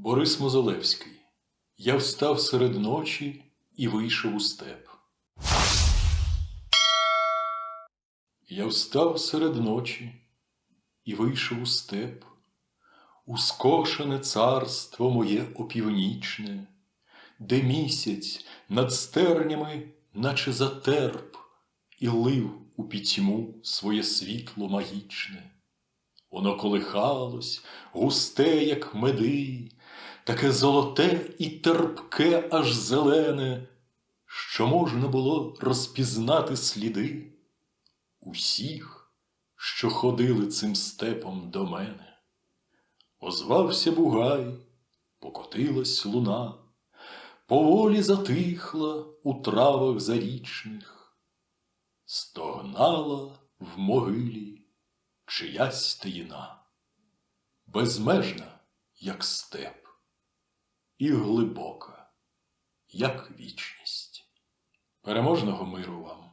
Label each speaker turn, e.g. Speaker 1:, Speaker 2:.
Speaker 1: Борис Мозолевський. Я встав серед ночі і вийшов у степ. Я встав серед ночі і вийшов у степ, у скошене царство моє опівнічне, де місяць над стернями, наче затерп, і лив у пітьму своє світло магічне. Воно колихалось, густе, як меди, таке золоте і терпке, аж зелене, що можна було розпізнати сліди усіх, що ходили цим степом до мене. Озвався бугай, покотилась луна, поволі затихла у травах зарічних, стогнала в могилі чиясь таїна, безмежна, як степ, і глибока, як вічність. Переможного миру вам!